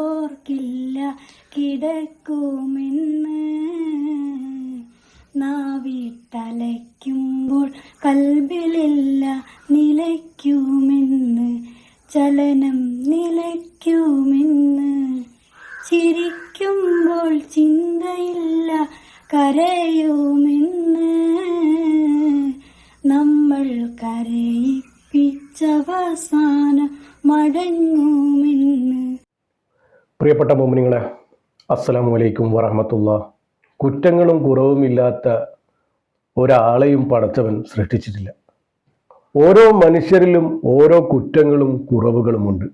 ഓർക്കില്ല കിടക്കുമെന്ന്. നാവിട്ടലയ്ക്കുമ്പോൾ കൽബിലില്ല നിലയ്ക്കുമെന്ന്. ചലനം നിലയ്ക്കുമെന്ന്. ചിരിക്കുമ്പോൾ ചിന്തയില്ല കരയുമെന്ന്. നമ്മൾ കരയിപ്പിച്ചവസാനം മടങ്ങുമെന്ന്. പ്രിയപ്പെട്ട മോമിനിങ്ങളെ അസ്സലാമു അലൈക്കും വറഹമത്തുള്ള. കുറ്റങ്ങളും കുറവുമില്ലാത്ത ഒരാളെയും പടച്ചവൻ സൃഷ്ടിച്ചിട്ടില്ല. ഓരോ മനുഷ്യരിലും ഓരോ കുറ്റങ്ങളും കുറവുകളുമുണ്ട്.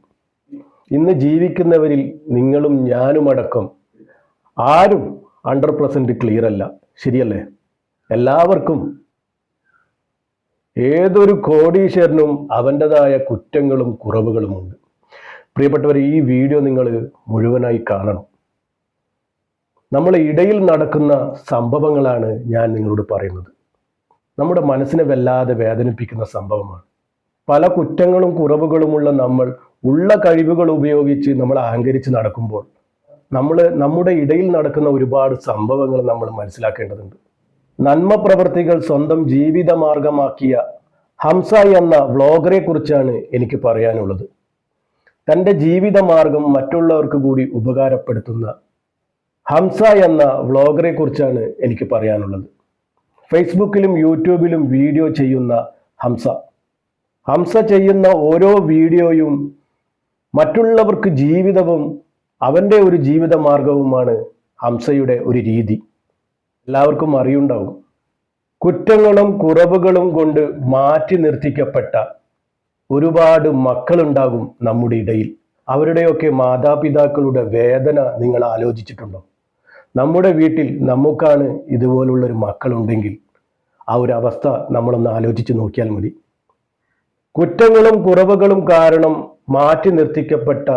ഇന്ന് ജീവിക്കുന്നവരിൽ നിങ്ങളും ഞാനുമടക്കം ആരും ഹൺഡ്രഡ് പെർസെന്റ് ക്ലിയർ അല്ല. ശരിയല്ലേ? എല്ലാവർക്കും ഏതൊരു കോടീശ്വരനും അവന്റെതായ കുറ്റങ്ങളും കുറവുകളുമുണ്ട്. പ്രിയപ്പെട്ടവർ ഈ വീഡിയോ നിങ്ങൾ മുഴുവനായി കാണണം. നമ്മളെ ഇടയിൽ നടക്കുന്ന സംഭവങ്ങളാണ് ഞാൻ നിങ്ങളോട് പറയുന്നത്. നമ്മുടെ മനസ്സിനെ വല്ലാതെ വേദനിപ്പിക്കുന്ന സംഭവമാണ്. പല കുറ്റങ്ങളും കുറവുകളുമുള്ള നമ്മൾ ഉള്ള കഴിവുകൾ ഉപയോഗിച്ച് നമ്മൾ അഹങ്കരിച്ച് നടക്കുമ്പോൾ നമ്മൾ നമ്മുടെ ഇടയിൽ നടക്കുന്ന ഒരുപാട് സംഭവങ്ങൾ നമ്മൾ മനസ്സിലാക്കേണ്ടതുണ്ട്. നന്മ പ്രവർത്തികൾ സ്വന്തം ജീവിതമാർഗമാക്കിയ ഹംസ എന്ന വ്ളോഗറെ കുറിച്ചാണ് എനിക്ക് പറയാനുള്ളത്. തന്റെ ജീവിതമാർഗം മറ്റുള്ളവർക്ക് കൂടി ഉപകാരപ്പെടുത്തുന്ന ഹംസ എന്ന വ്ളോഗറെ കുറിച്ചാണ് എനിക്ക് പറയാനുള്ളത്. ഫേസ്ബുക്കിലും യൂട്യൂബിലും വീഡിയോ ചെയ്യുന്ന ഹംസ. ഹംസ ചെയ്യുന്ന ഓരോ വീഡിയോയും മറ്റുള്ളവർക്ക് ജീവിതവും അവന്റെ ഒരു ജീവിത മാർഗവുമാണ് ഹംസയുടെ ഒരു രീതി. എല്ലാവർക്കും അറിയുണ്ടാവും. കുറ്റങ്ങളും കുറവുകളും കൊണ്ട് മാറ്റി നിർത്തിക്കപ്പെട്ട ഒരുപാട് മക്കളുണ്ടാകും നമ്മുടെ ഇടയിൽ. അവരുടെയൊക്കെ മാതാപിതാക്കളുടെ വേദന നിങ്ങൾ ആലോചിച്ചിട്ടുണ്ടോ? നമ്മുടെ വീട്ടിൽ നമുക്കാണ് ഇതുപോലുള്ളൊരു മക്കളുണ്ടെങ്കിൽ ആ ഒരു അവസ്ഥ നമ്മളൊന്ന് ആലോചിച്ച് നോക്കിയാൽ മതി. കുറ്റങ്ങളും കുറവുകളും കാരണം മാറ്റി നിർത്തിക്കപ്പെട്ട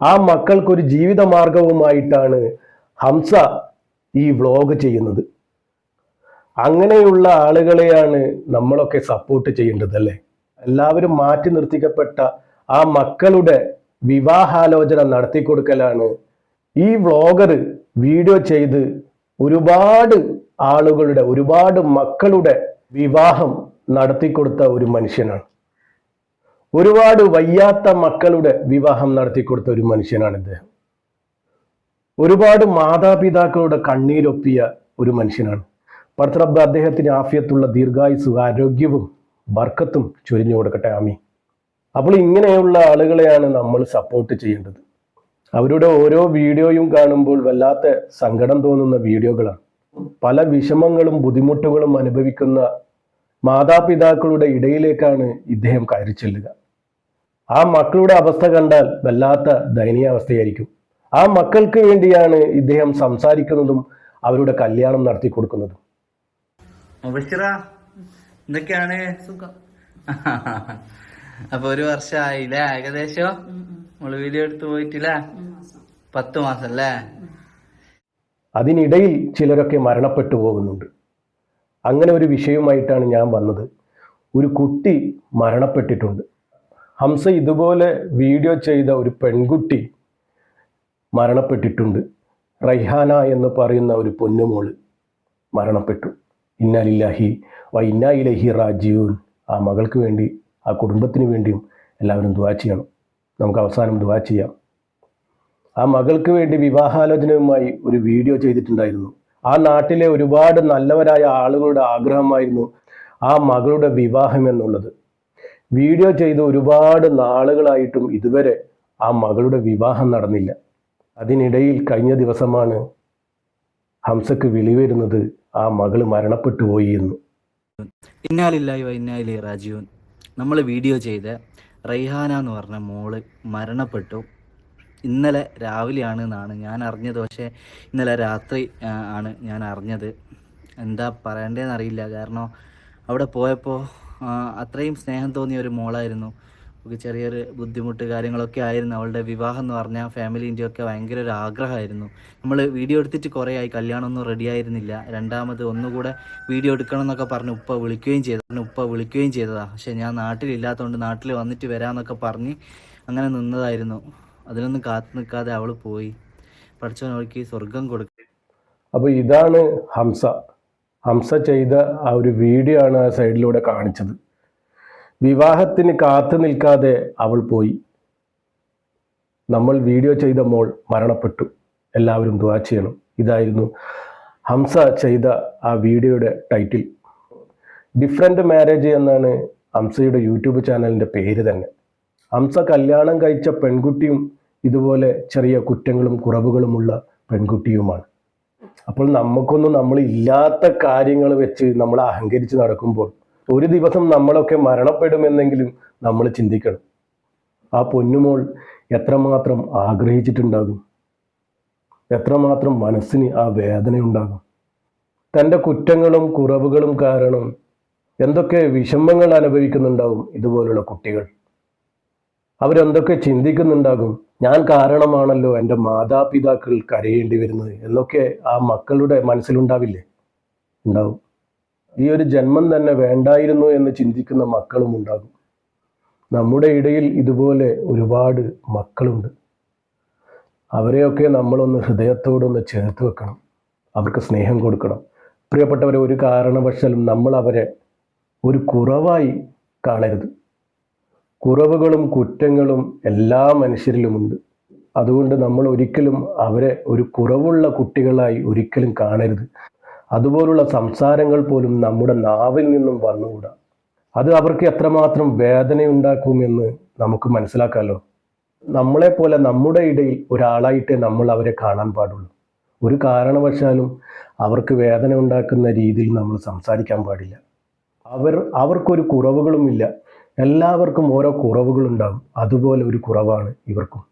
ആ മക്കൾക്കൊരു ജീവിത മാർഗവുമായിട്ടാണ് ഹംസ ഈ വ്ലോഗ് ചെയ്യുന്നത്. അങ്ങനെയുള്ള ആളുകളെയാണ് നമ്മളൊക്കെ സപ്പോർട്ട് ചെയ്യേണ്ടത് അല്ലേ? എല്ലാവരും മാറ്റി നിർത്തിക്കപ്പെട്ട ആ മക്കളുടെ വിവാഹാലോചന നടത്തിക്കൊടുക്കലാണ് ഈ വ്ളോഗർ വീഡിയോ ചെയ്ത് ഒരുപാട് ആളുകളുടെ ഒരുപാട് മക്കളുടെ വിവാഹം നടത്തിക്കൊടുത്ത ഒരു മനുഷ്യനാണ്. ഒരുപാട് വയ്യാത്ത മക്കളുടെ വിവാഹം നടത്തിക്കൊടുത്ത ഒരു മനുഷ്യനാണ് ഇദ്ദേഹം. ഒരുപാട് മാതാപിതാക്കളുടെ കണ്ണീരൊപ്പിയ ഒരു മനുഷ്യനാണ്. പടത്തറബ്ബ് അദ്ദേഹത്തിന് ആഫിയത്തുള്ള ദീർഘായുസും ആരോഗ്യവും ബർക്കത്തും ചൊരിഞ്ഞു കൊടുക്കട്ടെ ആമി അപ്പോൾ ഇങ്ങനെയുള്ള ആളുകളെയാണ് നമ്മൾ സപ്പോർട്ട് ചെയ്യേണ്ടത്. അവരുടെ ഓരോ വീഡിയോയും കാണുമ്പോൾ വല്ലാത്ത സങ്കടം തോന്നുന്ന വീഡിയോകളാണ്. പല വിഷമങ്ങളും ബുദ്ധിമുട്ടുകളും അനുഭവിക്കുന്ന മാതാപിതാക്കളുടെ ഇടയിലേക്കാണ് ഇദ്ദേഹം കയറി ചെല്ലുക. ആ മക്കളുടെ അവസ്ഥ കണ്ടാൽ വല്ലാത്ത ദയനീയാവസ്ഥയായിരിക്കും. ആ മക്കൾക്ക് വേണ്ടിയാണ് ഇദ്ദേഹം സംസാരിക്കുന്നതും അവരുടെ കല്യാണം നടത്തി കൊടുക്കുന്നതും എന്തൊക്കെയാണ്? സുഖം. അപ്പൊ ഒരു വർഷമായില്ലേ ഏകദേശം? നമ്മൾ വീഡിയോ എടുത്ത് പോയിട്ടില്ല. പത്ത് മാസം അല്ലേ അതിനിടയിൽ ചിലരൊക്കെ മരണപ്പെട്ടു പോകുന്നുണ്ട്. അങ്ങനെ ഒരു വിഷയവുമായിട്ടാണ് ഞാൻ വന്നത്. ഒരു കുട്ടി മരണപ്പെട്ടിട്ടുണ്ട്. ഹംസ ഇതുപോലെ വീഡിയോ ചെയ്ത ഒരു പെൺകുട്ടി മരണപ്പെട്ടിട്ടുണ്ട്. റൈഹാന എന്ന് പറയുന്ന ഒരു പൊന്നുമോൾ മരണപ്പെട്ടു. ഇന്നാലില്ലാഹി വ ഇന്നാ ഇലഹി റാജീവൻ ആ മകൾക്ക് വേണ്ടി ആ കുടുംബത്തിന് വേണ്ടിയും എല്ലാവരും ദുവാ ചെയ്യണം. നമുക്ക് അവസാനം ദുവാ ചെയ്യാം. ആ മകൾക്ക് വേണ്ടി വിവാഹാലോചനയുമായി ഒരു വീഡിയോ ചെയ്തിട്ടുണ്ടായിരുന്നു. ആ നാട്ടിലെ ഒരുപാട് നല്ലവരായ ആളുകളുടെ ആഗ്രഹമായിരുന്നു ആ മകളുടെ വിവാഹം എന്നുള്ളത്. വീഡിയോ ചെയ്ത് ഒരുപാട് നാളുകളായിട്ടും ഇതുവരെ ആ മകളുടെ വിവാഹം നടന്നില്ല. അതിനിടയിൽ കഴിഞ്ഞ ദിവസമാണ് ഹംസക്ക് വിളി വരുന്നത് ആ മകൾ മരണപ്പെട്ടു പോയി എന്ന്. ഇന്നാലില്ലായി വൈന്നാലി രാജീവൻ. നമ്മൾ വീഡിയോ ചെയ്ത റൈഹാന എന്ന് പറഞ്ഞ മോൾ മരണപ്പെട്ടു. ഇന്നലെ രാവിലെയാണ് എന്നാണ് ഞാൻ അറിഞ്ഞത്. പക്ഷേ ഇന്നലെ രാത്രി ആണ് ഞാൻ അറിഞ്ഞത്. എന്താ പറയണ്ടേന്ന് അറിയില്ല. കാരണം അവിടെ പോയപ്പോൾ അത്രയും സ്നേഹം തോന്നിയ ഒരു മോളായിരുന്നു. ഒക്കെ ചെറിയൊരു ബുദ്ധിമുട്ട് കാര്യങ്ങളൊക്കെ ആയിരുന്നു. അവളുടെ വിവാഹം എന്ന് പറഞ്ഞാൽ ഫാമിലിന്റെ ഒക്കെ ഭയങ്കര ഒരു ആഗ്രഹമായിരുന്നു. നമ്മൾ വീഡിയോ എടുത്തിട്ട് കുറേ ആയി കല്യാണമൊന്നും റെഡി ആയിരുന്നില്ല. രണ്ടാമത് ഒന്നുകൂടെ വീഡിയോ എടുക്കണം എന്നൊക്കെ പറഞ്ഞ് ഉപ്പ വിളിക്കുകയും ചെയ്തു. ഉപ്പ വിളിക്കുകയും ചെയ്തതാ. പക്ഷേ ഞാൻ നാട്ടിലില്ലാത്തതുകൊണ്ട് നാട്ടിൽ വന്നിട്ട് വരാമെന്നൊക്കെ പറഞ്ഞ് അങ്ങനെ നിന്നതായിരുന്നു. അതിനൊന്നും കാത്തു നിൽക്കാതെ അവൾ പോയി. പഠിച്ചവൻ അവൾക്ക് സ്വർഗം കൊടുക്കും അപ്പോൾ ഇതാണ് ഹംസ. ഹംസ ചെയ്ത ആ ഒരു വീഡിയോ ആണ് ആ സൈഡിലൂടെ കാണിച്ചത്. വിവാഹത്തിന് കാത്തു നിൽക്കാതെ അവൾ പോയി. നമ്മൾ വീഡിയോ ചെയ്ത മോൾ മരണപ്പെട്ടു. എല്ലാവരും ദുവാ ചെയ്യണം. ഇതായിരുന്നു ഹംസ ചെയ്ത ആ വീഡിയോയുടെ ടൈറ്റിൽ. ഡിഫറെന്റ് മാരേജ് എന്നാണ് ഹംസയുടെ യൂട്യൂബ് ചാനലിന്റെ പേര് തന്നെ. ഹംസ കല്യാണം കഴിച്ച പെൺകുട്ടിയും ഇതുപോലെ ചെറിയ കുറ്റങ്ങളും കുറവുകളുമുള്ള പെൺകുട്ടിയുമാണ്. അപ്പോൾ നമുക്കൊന്നും നമ്മൾ ഇല്ലാത്ത കാര്യങ്ങൾ വെച്ച് നമ്മൾ അഹങ്കരിച്ച് നടക്കുമ്പോൾ ഒരു ദിവസം നമ്മളൊക്കെ മരണപ്പെടുമെന്നെങ്കിലും നമ്മൾ ചിന്തിക്കണം. ആ പൊന്നുമോൾ എത്രമാത്രം ആഗ്രഹിച്ചിട്ടുണ്ടാകും? എത്രമാത്രം മനസ്സിന് ആ വേദനയുണ്ടാകും? തന്റെ കുറ്റങ്ങളും കുറവുകളും കാരണം എന്തൊക്കെ വിഷമങ്ങൾ അനുഭവിക്കുന്നുണ്ടാവും ഇതുപോലുള്ള കുട്ടികൾ? അവരെന്തൊക്കെ ചിന്തിക്കുന്നുണ്ടാകും? ഞാൻ കാരണമാണല്ലോ എന്റെ മാതാപിതാക്കൾ കരയേണ്ടി വരുന്നത് എന്നൊക്കെ ആ മക്കളുടെ മനസ്സിലുണ്ടാവില്ലേ? ഉണ്ടാവും. ഈ ഒരു ജന്മം തന്നെ വേണ്ടായിരുന്നു എന്ന് ചിന്തിക്കുന്ന മക്കളും ഉണ്ടാകും. നമ്മുടെ ഇടയിൽ ഇതുപോലെ ഒരുപാട് മക്കളുണ്ട്. അവരെയൊക്കെ നമ്മളൊന്ന് ഹൃദയത്തോടൊന്ന് ചേർത്ത് വെക്കണം. അവർക്ക് സ്നേഹം കൊടുക്കണം. പ്രിയപ്പെട്ടവരെ ഒരു കാരണവശാലും നമ്മൾ അവരെ ഒരു കുറവായി കാണരുത്. കുറവുകളും കുറ്റങ്ങളും എല്ലാ മനുഷ്യരിലുമുണ്ട്. അതുകൊണ്ട് നമ്മൾ ഒരിക്കലും അവരെ ഒരു കുറവുള്ള കുട്ടികളായി ഒരിക്കലും കാണരുത്. അതുപോലുള്ള സംസാരങ്ങൾ പോലും നമ്മുടെ നാവിൽ നിന്നും വന്നുകൂടാ? അത് അവർക്ക് എത്രമാത്രം വേദനയുണ്ടാക്കുമെന്ന് നമുക്ക് മനസ്സിലാക്കാമല്ലോ നമ്മളെപ്പോലെ നമ്മുടെ ഇടയിൽ ഒരാളായിട്ടേ നമ്മൾ അവരെ കാണാൻ പാടുള്ളൂ. ഒരു കാരണവശാലും അവർക്ക് വേദന ഉണ്ടാക്കുന്ന രീതിയിൽ നമ്മൾ സംസാരിക്കാൻ പാടില്ല. അവർ അവർക്കൊരു കുറവുകളുമില്ല. എല്ലാവർക്കും ഓരോ കുറവുകളുണ്ടാകും അതുപോലെ ഒരു കുറവാണ് ഇവർക്കും.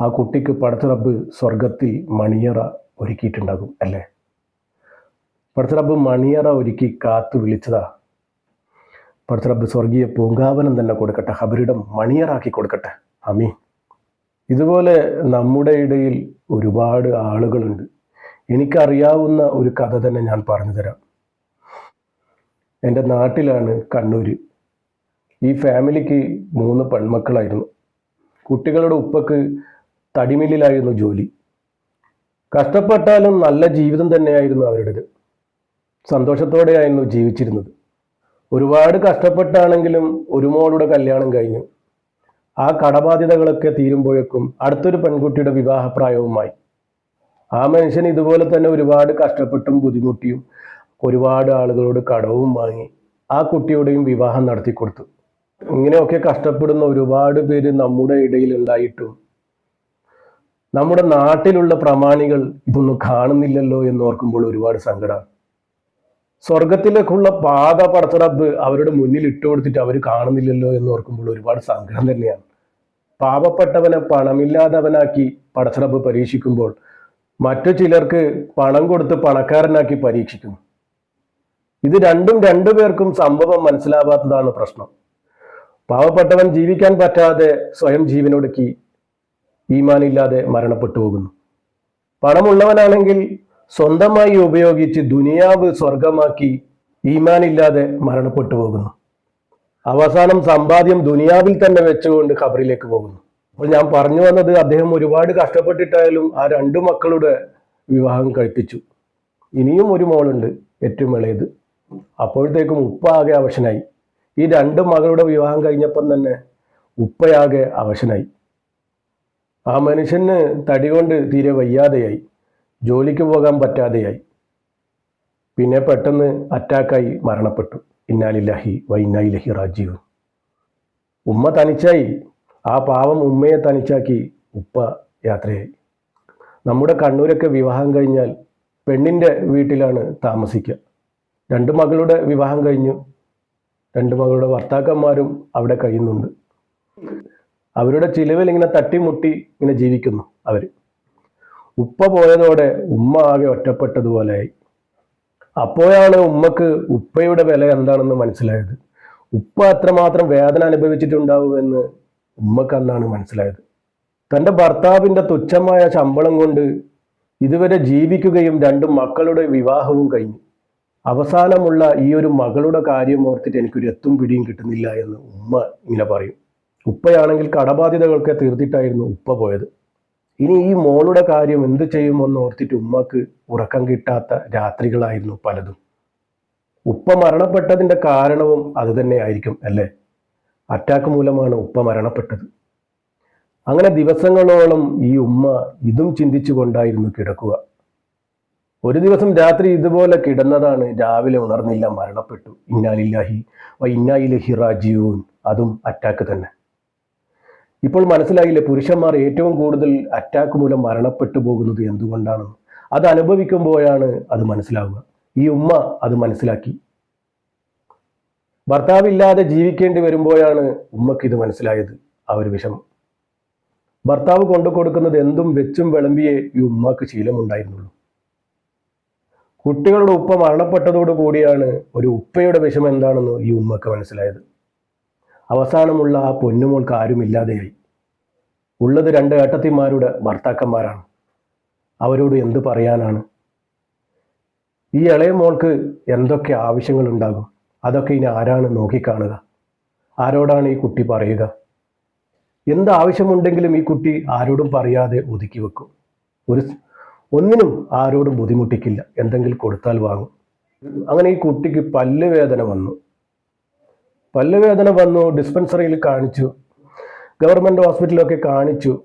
ആ കുട്ടിക്ക് പടച്ചറബ് സ്വർഗത്തിൽ മണിയറ ഒരുക്കിയിട്ടുണ്ടാകും അല്ലേ? പടച്ചറബ് മണിയറ ഒരുക്കി കാത്തു വിളിച്ചതാ. പടത്തറബ് സ്വർഗീയ പൂങ്കാവനം തന്നെ കൊടുക്കട്ടെ ഹബരിടം മണിയറാക്കി കൊടുക്കട്ടെ. അമീൻ ഇതുപോലെ നമ്മുടെ ഇടയിൽ ഒരുപാട് ആളുകളുണ്ട്. എനിക്കറിയാവുന്ന ഒരു കഥ തന്നെ ഞാൻ പറഞ്ഞു തരാം. എന്റെ നാട്ടിലാണ് കണ്ണൂർ ഈ ഫാമിലിക്ക് മൂന്ന് പെൺമക്കളായിരുന്നു. കുട്ടികളുടെ ഉപ്പക്ക് തടിമില്ലിലായിരുന്നു ജോലി. കഷ്ടപ്പെട്ടാലും നല്ല ജീവിതം തന്നെയായിരുന്നു അവരുടേത്. സന്തോഷത്തോടെയായിരുന്നു ജീവിച്ചിരുന്നത്. ഒരുപാട് കഷ്ടപ്പെട്ടാണെങ്കിലും ഒരു മോളുടെ കല്യാണം കഴിഞ്ഞു. ആ കടബാധ്യതകളൊക്കെ തീരുമ്പോഴേക്കും അടുത്തൊരു പെൺകുട്ടിയുടെ വിവാഹപ്രായവുമായി. ആ മനുഷ്യൻ ഇതുപോലെ തന്നെ ഒരുപാട് കഷ്ടപ്പെട്ടും ബുദ്ധിമുട്ടിയും ഒരുപാട് ആളുകളോട് കടവും വാങ്ങി ആ കുട്ടിയുടെയും വിവാഹം നടത്തി കൊടുത്തു ഇങ്ങനെയൊക്കെ കഷ്ടപ്പെടുന്ന ഒരുപാട് പേര് നമ്മുടെ ഇടയിൽ ഉണ്ടായിട്ടും നമ്മുടെ നാട്ടിലുള്ള പ്രമാണികൾ ഇതൊന്നും കാണുന്നില്ലല്ലോ എന്ന് ഓർക്കുമ്പോൾ ഒരുപാട് സങ്കടമാണ് സ്വർഗത്തിലേക്കുള്ള പാത പടച്ചറബ് അവരുടെ മുന്നിൽ ഇട്ട് കൊടുത്തിട്ട് അവർ കാണുന്നില്ലല്ലോ എന്ന് ഓർക്കുമ്പോൾ ഒരുപാട് സങ്കടം തന്നെയാണ്. പാവപ്പെട്ടവനെ പണമില്ലാത്തവനാക്കി പടച്ചറബ് പരീക്ഷിക്കുമ്പോൾ മറ്റു ചിലർക്ക് പണം കൊടുത്ത് പണക്കാരനാക്കി പരീക്ഷിക്കുന്നു ഇത് രണ്ടും രണ്ടു പേർക്കും സംഭവം മനസ്സിലാവാത്തതാണ് പ്രശ്നം. പാവപ്പെട്ടവൻ ജീവിക്കാൻ പറ്റാതെ സ്വയം ജീവനൊടുക്കി ഈമാനില്ലാതെ മരണപ്പെട്ടു പോകുന്നു. പണമുള്ളവനാണെങ്കിൽ സ്വന്തമായി ഉപയോഗിച്ച് ദുനിയാവ് സ്വർഗമാക്കി ഈമാനില്ലാതെ മരണപ്പെട്ടു പോകുന്നു. അവസാനം സമ്പാദ്യം ദുനിയാവിൽ തന്നെ വെച്ചുകൊണ്ട് ഖബറിലേക്ക് പോകുന്നു. അപ്പോൾ ഞാൻ പറഞ്ഞു വന്നത് അദ്ദേഹം ഒരുപാട് കഷ്ടപ്പെട്ടിട്ടായാലും ആ രണ്ടു മക്കളുടെ വിവാഹം കഴിപ്പിച്ചു. ഇനിയും ഒരു മോളുണ്ട് ഏറ്റവും ഇളയത്. അപ്പോഴത്തേക്കും ഉപ്പ ആകെ അവശനായി. ഈ രണ്ട് മകളുടെ വിവാഹം കഴിഞ്ഞപ്പം തന്നെ ഉപ്പയാകെ അവശനായി. ആ മനുഷ്യന് തടി കൊണ്ട് തീരെ വയ്യാതെയായി. ജോലിക്ക് പോകാൻ പറ്റാതെയായി. പിന്നെ പെട്ടെന്ന് അറ്റാക്കായി മരണപ്പെട്ടു. ഇന്നാലില്ലാഹി വൈന്നായിലഹി റാജീവ് ഉമ്മ തനിച്ചായി. ആ പാവം ഉമ്മയെ തനിച്ചാക്കി ഉപ്പ യാത്രയായി. നമ്മുടെ കണ്ണൂരൊക്കെ വിവാഹം കഴിഞ്ഞാൽ പെണ്ണിന്റെ വീട്ടിലാണ് താമസിക്കുക. രണ്ട് മകളുടെ വിവാഹം കഴിഞ്ഞു. രണ്ട് മകളുടെ ഭർത്താക്കന്മാരും അവിടെ കഴിയുന്നുണ്ട്. അവരുടെ ചിലവിൽ ഇങ്ങനെ തട്ടിമുട്ടി ഇങ്ങനെ ജീവിക്കുന്നു അവർ ഉപ്പ പോയതോടെ ഉമ്മ ആകെ ഒറ്റപ്പെട്ടതുപോലെയായി അപ്പോഴാണ് ഉമ്മക്ക് ഉപ്പയുടെ വില എന്താണെന്ന് മനസ്സിലായത്. ഉപ്പ അത്രമാത്രം വേദന അനുഭവിച്ചിട്ടുണ്ടാവുമെന്ന് ഉമ്മക്ക് അന്നാണ് മനസ്സിലായത്. തന്റെ ഭർത്താവിന്റെ തുച്ഛമായ ശമ്പളം കൊണ്ട് ഇതുവരെ ജീവിക്കുകയും രണ്ട് മക്കളുടെ വിവാഹവും കഴിഞ്ഞു. അവസാനമുള്ള ഈ ഒരു മകളുടെ കാര്യം ഓർത്തിട്ട് എനിക്കൊരു എത്തും പിടിയും കിട്ടുന്നില്ല എന്ന് ഉമ്മ ഇങ്ങനെ പറയും. ഉപ്പയാണെങ്കിൽ കടബാധ്യതകളൊക്കെ തീർത്തിട്ടായിരുന്നു ഉപ്പ പോയത്. ഇനി ഈ മോളുടെ കാര്യം എന്ത് ചെയ്യുമെന്ന് ഓർത്തിട്ട് ഉമ്മക്ക് ഉറക്കം കിട്ടാത്ത രാത്രികളായിരുന്നു പലതും. ഉപ്പ മരണപ്പെട്ടതിന്റെ കാരണവും അതുതന്നെ ആയിരിക്കും അല്ലേ? അറ്റാക്ക് മൂലമാണ് ഉപ്പ മരണപ്പെട്ടത്. അങ്ങനെ ദിവസങ്ങളോളം ഈ ഉമ്മ ഇതും ചിന്തിച്ചു കൊണ്ടായിരുന്നു കിടക്കുക. ഒരു ദിവസം രാത്രി ഇതുപോലെ കിടന്നതാണ് രാവിലെ ഉണർന്നില്ല മരണപ്പെട്ടു. ഇന്നാലില്ലാഹി വ ഇന്നായിലഹി റാജീവൂൻ അതും അറ്റാക്ക് തന്നെ. ഇപ്പോൾ മനസ്സിലായില്ലേ പുരുഷന്മാർ ഏറ്റവും കൂടുതൽ അറ്റാക്ക് മൂലം മരണപ്പെട്ടു പോകുന്നത് എന്തുകൊണ്ടാണ്? അത് അനുഭവിക്കുമ്പോഴാണ് അത് മനസ്സിലാവുക. ഈ ഉമ്മ അത് മനസ്സിലാക്കി. ഭർത്താവില്ലാതെ ജീവിക്കേണ്ടി വരുമ്പോഴാണ് ഉമ്മക്ക് ഇത് മനസ്സിലായത് ആ ഒരു വിഷമം. ഭർത്താവ് കൊണ്ടു കൊടുക്കുന്നത് എന്തും വെച്ചും വിളമ്പിയേ ഈ ഉമ്മക്ക് ശീലമുണ്ടായിരുന്നുള്ളൂ. കുട്ടികളുടെ ഉപ്പ മരണപ്പെട്ടതോടു കൂടിയാണ് ഒരു ഉപ്പയുടെ വിഷമം എന്താണെന്ന് ഈ ഉമ്മക്ക് മനസ്സിലായത്. അവസാനമുള്ള ആ പൊന്നുമോൾക്ക് ആരുമില്ലാതെയായി. ഉള്ളത് രണ്ട് ഏട്ടത്തിമാരുടെ ഭർത്താക്കന്മാരാണ്. അവരോട് എന്ത് പറയാനാണ്? ഈ ഇളയ മോൾക്ക് എന്തൊക്കെ ആവശ്യങ്ങളുണ്ടാകും? അതൊക്കെ ഇനി ആരാണ് നോക്കിക്കാണുക? ആരോടാണ് ഈ കുട്ടി പറയുക? എന്ത് ആവശ്യമുണ്ടെങ്കിലും ഈ കുട്ടി ആരോടും പറയാതെ ഒതുക്കി വെക്കും. ഒരു ഒന്നിനും ആരോടും ബുദ്ധിമുട്ടിക്കില്ല. എന്തെങ്കിലും കൊടുത്താൽ വാങ്ങും. അങ്ങനെ ഈ കുട്ടിക്ക് പല്ലുവേദന വന്നു. പല്ലുവേദന വന്നു ഡിസ്പെൻസറിയിൽ കാണിച്ചു. ഗവൺമെന്റ് ഹോസ്പിറ്റലൊക്കെ കാണിച്ചു.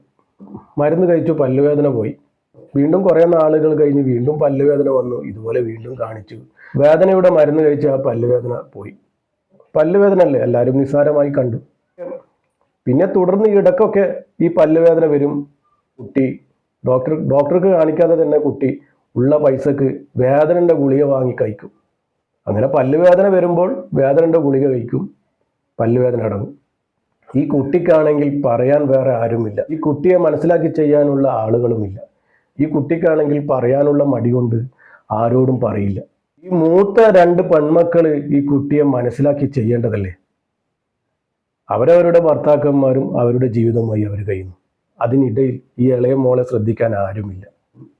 മരുന്ന് കഴിച്ചു പല്ലുവേദന പോയി. വീണ്ടും കുറേ നാളുകൾ കഴിഞ്ഞ് വീണ്ടും പല്ലുവേദന വന്നു ഇതുപോലെ വീണ്ടും കാണിച്ചു. വേദനയുടെ മരുന്ന് കഴിച്ച് ആ പല്ലുവേദന പോയി. പല്ലുവേദന അല്ലേ? എല്ലാവരും നിസ്സാരമായി കണ്ടു. പിന്നെ തുടർന്ന് ഇടക്കൊക്കെ ഈ പല്ലുവേദന വരും. കുട്ടി ഡോക്ടർ ഡോക്ടർക്ക് കാണിക്കാതെ തന്നെ കുട്ടി ഉള്ള പൈസക്ക് വേദനയുടെ ഗുളിക വാങ്ങി കഴിക്കും. അങ്ങനെ പല്ലുവേദന വരുമ്പോൾ വേദനയുടെ ഗുളിക കഴിക്കും പല്ലുവേദന അടങ്ങും. ഈ കുട്ടിക്കാണെങ്കിൽ പറയാൻ വേറെ ആരുമില്ല. ഈ കുട്ടിയെ മനസ്സിലാക്കി ചെയ്യാനുള്ള ആളുകളുമില്ല. ഈ കുട്ടിക്കാണെങ്കിൽ പറയാനുള്ള മടി കൊണ്ട് ആരോടും പറയില്ല. ഈ മൂത്ത രണ്ട് പെൺമക്കൾ ഈ കുട്ടിയെ മനസ്സിലാക്കി ചെയ്യേണ്ടതല്ലേ? അവരവരുടെ ഭർത്താക്കന്മാരും അവരുടെ ജീവിതവുമായി അവർ കഴിയുന്നു. അതിനിടയിൽ ഈ ഇളയ മോളെ ശ്രദ്ധിക്കാൻ ആരുമില്ല.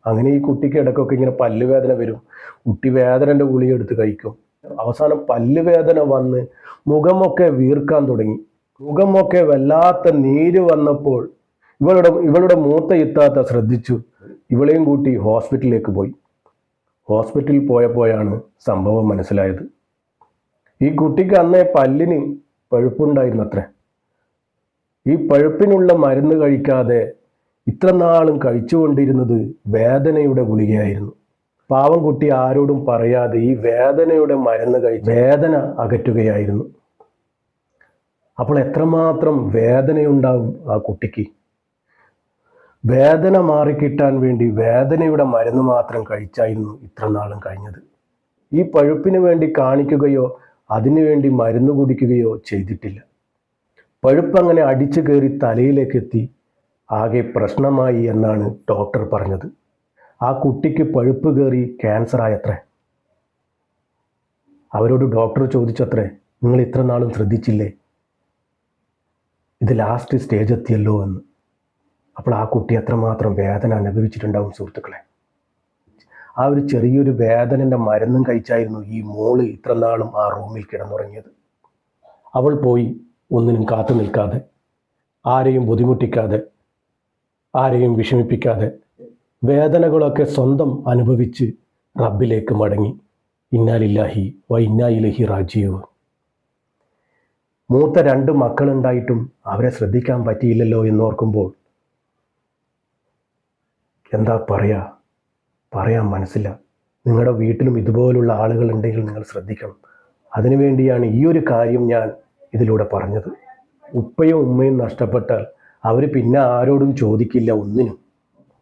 അങ്ങനെ ഈ കുട്ടിക്ക് ഇടയ്ക്കൊക്കെ ഇങ്ങനെ പല്ലുവേദന വരും. കുട്ടി വേദനന്റെ ഗുളിക എടുത്ത് കഴിക്കും. അവസാനം പല്ലുവേദന വന്ന് മുഖമൊക്കെ വീർക്കാൻ തുടങ്ങി. മുഖമൊക്കെ വല്ലാത്ത നീര് വന്നപ്പോൾ ഇവളുടെ ഇവളുടെ മൂത്ത ഇത്താത്ത ശ്രദ്ധിച്ചു. ഇവളെയും കൂട്ടി ഹോസ്പിറ്റലിലേക്ക് പോയി. ഹോസ്പിറ്റലിൽ പോയപ്പോഴാണ് സംഭവം മനസ്സിലായത്. ഈ കുട്ടിക്ക് അന്നേ പല്ലിന് പഴുപ്പുണ്ടായിരുന്നത്രേ. ഈ പഴുപ്പിനുള്ള മരുന്ന് കഴിക്കാതെ ഇത്ര നാളും കഴിച്ചുകൊണ്ടിരുന്നത് വേദനയുടെ ഗുളികയായിരുന്നു. പാവം കുട്ടി ആരോടും പറയാതെ ഈ വേദനയുടെ മരുന്ന് കഴിച്ച് വേദന അകറ്റുകയായിരുന്നു. അപ്പോൾ എത്രമാത്രം വേദനയുണ്ടാവും ആ കുട്ടിക്ക്? വേദന മാറിക്കിട്ടാൻ വേണ്ടി വേദനയുടെ മരുന്ന് മാത്രം കഴിച്ചായിരുന്നു ഇത്ര നാളും കഴിഞ്ഞത്. ഈ പഴുപ്പിന് വേണ്ടി കാണിക്കുകയോ അതിനുവേണ്ടി മരുന്ന് കുടിക്കുകയോ ചെയ്തിട്ടില്ല. പഴുപ്പ് അങ്ങനെ അടിച്ചു കയറി തലയിലേക്ക് എത്തി ആകെ പ്രശ്നമായി എന്നാണ് ഡോക്ടർ പറഞ്ഞത്. ആ കുട്ടിക്ക് പഴുപ്പ് കയറി ക്യാൻസർ ആയത്രേ. അവരോട് ഡോക്ടർ ചോദിച്ചത്രേ നിങ്ങൾ ഇത്ര നാളും ശ്രദ്ധിച്ചില്ലേ? ഇത് ലാസ്റ്റ് സ്റ്റേജ് എത്തിയല്ലോ എന്ന്. അപ്പോൾ ആ കുട്ടി അത്രമാത്രം വേദന അനുഭവിച്ചിട്ടുണ്ടാവും സുഹൃത്തുക്കളെ. ആ ഒരു ചെറിയൊരു വേദനന്റെ മരുന്നും കഴിച്ചായിരുന്നു ഈ മോൾ ഇത്ര നാളും ആ റൂമിൽ കിടന്നുറങ്ങിയത്. അവൾ പോയി ഒന്നിനും കാത്തു നിൽക്കാതെ ആരെയും ബുദ്ധിമുട്ടിക്കാതെ ആരെയും വിഷമിപ്പിക്കാതെ വേദനകളൊക്കെ സ്വന്തം അനുഭവിച്ച് റബ്ബിലേക്ക് മടങ്ങി. ഇന്നാലില്ലാഹി വ ഇന്നായിലഹി റാജീവ് മൂത്ത രണ്ട് മക്കളുണ്ടായിട്ടും അവരെ ശ്രദ്ധിക്കാൻ പറ്റിയില്ലല്ലോ എന്നോർക്കുമ്പോൾ എന്താ പറയാ? പറയാൻ മനസ്സില്ല. നിങ്ങളുടെ വീട്ടിലും ഇതുപോലുള്ള ആളുകൾ ഉണ്ടെങ്കിൽ നിങ്ങൾ ശ്രദ്ധിക്കണം. അതിനുവേണ്ടിയാണ് ഈ ഒരു കാര്യം ഞാൻ ഇതിലൂടെ പറഞ്ഞത്. ഉപ്പയും ഉമ്മയും നഷ്ടപ്പെട്ടാൽ അവർ പിന്നെ ആരോടും ചോദിക്കില്ല ഒന്നിനും.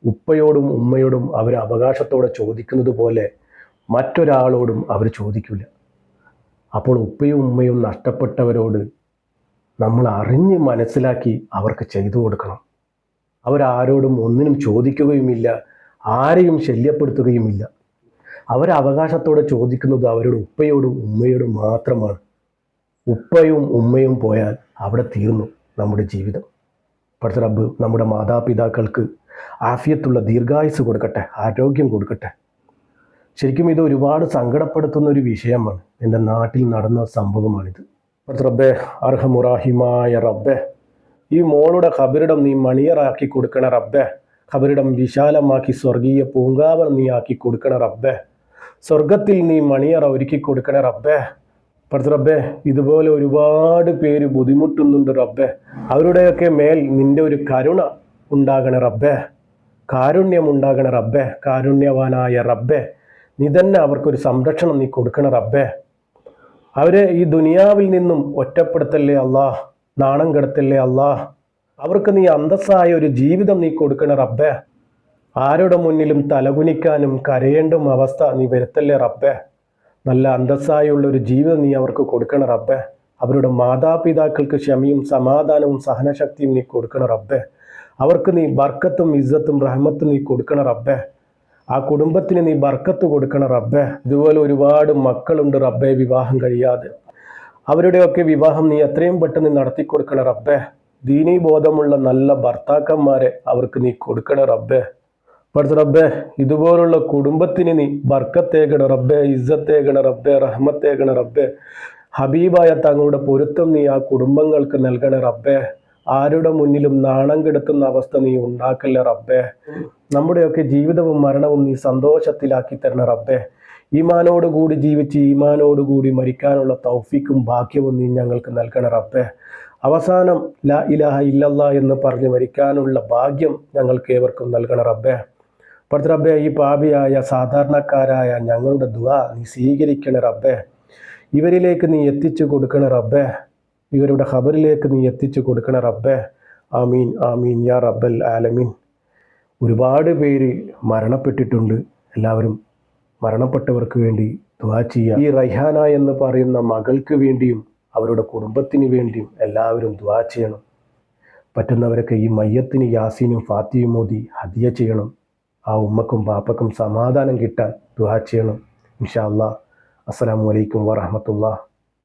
ഉപ്പയോടും ഉമ്മയോടും അവർ അവകാശത്തോടെ ചോദിക്കുന്നത് പോലെ മറ്റൊരാളോടും അവർ ചോദിക്കില്ല അപ്പോൾ ഉപ്പയും ഉമ്മയും നഷ്ടപ്പെട്ടവരോട് നമ്മൾ അറിഞ്ഞ് മനസ്സിലാക്കി അവർക്ക് ചെയ്തു കൊടുക്കണം. അവരാരോടും ഒന്നിനും ചോദിക്കുകയുമില്ല ആരെയും ശല്യപ്പെടുത്തുകയുമില്ല. അവരവകാശത്തോടെ ചോദിക്കുന്നത് അവരുടെ ഉപ്പയോടും ഉമ്മയോടും മാത്രമാണ്. ഉപ്പയും ഉമ്മയും പോയാൽ അവിടെ തീർന്നു നമ്മുടെ ജീവിതം. പഠിച്ച നമ്മുടെ മാതാപിതാക്കൾക്ക് ആഫിയത്തുള്ള ദീർഘായുസ് കൊടുക്കട്ടെ ആരോഗ്യം കൊടുക്കട്ടെ. ശരിക്കും ഇത് ഒരുപാട് സങ്കടപ്പെടുത്തുന്ന ഒരു വിഷയമാണ്. എന്റെ നാട്ടിൽ നടന്ന സംഭവമാണിത്. പഠിച്ച അർഹമുറാഹിമായ റബ്ബെ ഈ മോളുടെ ഖബരിടം നീ മണിയറാക്കി കൊടുക്കണ റബ്ബെ ഖബരിടം വിശാലമാക്കി സ്വർഗീയ പൂങ്കാവർ നീ ആക്കി കൊടുക്കണ റബ്ബെ സ്വർഗത്തിൽ നീ മണിയറ ഒരുക്കി കൊടുക്കണ റബ്ബേ പഠിച്ച റബ്ബേ ഇതുപോലെ ഒരുപാട് പേര് ബുദ്ധിമുട്ടുന്നുണ്ട് റബ്ബേ. അവരുടെയൊക്കെ മേൽ നിന്റെ ഒരു കരുണ ഉണ്ടാകണ റബ്ബേ. കാരുണ്യം ഉണ്ടാകണ റബ്ബേ. കാരുണ്യവാനായ റബ്ബേ. നീ തന്നെ അവർക്കൊരു സംരക്ഷണം നീ കൊടുക്കണ റബ്ബേ. അവരെ ഈ ദുനിയാവിൽ നിന്നും ഒറ്റപ്പെടുത്തല്ലേ അള്ളാഹ്? നാണം കെടുത്തല്ലേ അള്ളാഹ്? അവർക്ക് നീ അന്തസ്സായ ഒരു ജീവിതം നീ കൊടുക്കണ റബ്ബേ. ആരുടെ മുന്നിലും തലകുനിക്കാനും കരയേണ്ടും അവസ്ഥ നീ വരുത്തല്ലേ റബ്ബേ? നല്ല അന്തസ്സായുള്ള ഒരു ജീവിതം നീ അവർക്ക് കൊടുക്കണ റബ്ബേ. അവരുടെ മാതാപിതാക്കൾക്ക് ക്ഷമയും സമാധാനവും സഹനശക്തിയും നീ കൊടുക്കണ റബ്ബേ. അവർക്ക് നീ ബർക്കത്തും ഇസ്സത്തും റഹ്മത്തും നീ കൊടുക്കണ റബ്ബേ. ആ കുടുംബത്തിന് നീ ബർക്കത്ത് കൊടുക്കണ റബ്ബേ. ഇതുപോലെ ഒരുപാട് മക്കളുണ്ട് റബ്ബേ വിവാഹം കഴിയാതെ. അവരുടെയൊക്കെ വിവാഹം നീ എത്രയും പെട്ടെന്ന് നടത്തി കൊടുക്കണ റബ്ബേ. ദീനീ ബോധമുള്ള നല്ല ഭർത്താക്കന്മാരെ അവർക്ക് നീ കൊടുക്കണ റബ്ബേ. പഠിച്ച റബ്ബെ ഇതുപോലുള്ള കുടുംബത്തിന് നീ ബർക്കത്തേക്കണ റബ്ബെ ഇസ്സത്തേക്കണ റബ്ബെ റഹ്മത്തേക്കണ റബ്ബെ. ഹബീബായ തങ്ങളുടെ പൊരുത്തം നീ ആ കുടുംബങ്ങൾക്ക് നൽകണ റബ്ബെ. ആരുടെ മുന്നിലും നാണം കെടുത്തുന്ന അവസ്ഥ നീ ഉണ്ടാക്കല്ല റബ്ബെ. നമ്മുടെയൊക്കെ ജീവിതവും മരണവും നീ സന്തോഷത്തിലാക്കി തരണ റബ്ബേ. ഈമാനോടുകൂടി ജീവിച്ച് ഈമാനോടുകൂടി മരിക്കാനുള്ള തൗഫീക്കും ഭാഗ്യവും നീ ഞങ്ങൾക്ക് നൽകണ റബ്ബെ. അവസാനം ലാ ഇലാഹ ഇല്ലല്ലാ എന്ന് പറഞ്ഞ് മരിക്കാനുള്ള ഭാഗ്യം ഞങ്ങൾക്ക് ഏവർക്കും നൽകണ റബ്ബേ. പഠിച്ച റബ്ബെ ഈ പാപിയായ സാധാരണക്കാരായ ഞങ്ങളുടെ ദുവ നീ സ്വീകരിക്കണ റബ്ബെ. ഇവരിലേക്ക് നീ എത്തിച്ചു കൊടുക്കണ റബ്ബെ. ഇവരുടെ ഖബറിലേക്ക് നീ എത്തിച്ചു കൊടുക്കണ റബ്ബെ. ആമീൻ ആമീൻ യാ റബ്ബൽ ആലമീൻ. ഒരുപാട് പേര് മരണപ്പെട്ടിട്ടുണ്ട്. എല്ലാവരും മരണപ്പെട്ടവർക്ക് വേണ്ടി ദുവാ ചെയ്യുക ഈ റൈഹാന എന്ന് പറയുന്ന മകൾക്ക് വേണ്ടിയും അവരുടെ കുടുംബത്തിന് വേണ്ടിയും എല്ലാവരും ദുവാ ചെയ്യണം. പറ്റുന്നവരൊക്കെ ഈ മയ്യത്തിന് യാസീനും ഫാത്തിയും മോദി ഹദിയ ചെയ്യണം. ആ ഉമ്മക്കും പാപ്പക്കും സമാധാനം കിട്ടാൻ ദുആ ചെയ്യണം. ഇൻഷാ അല്ലാ അസ്സലാമു അലൈക്കും വറഹമത്തുള്ള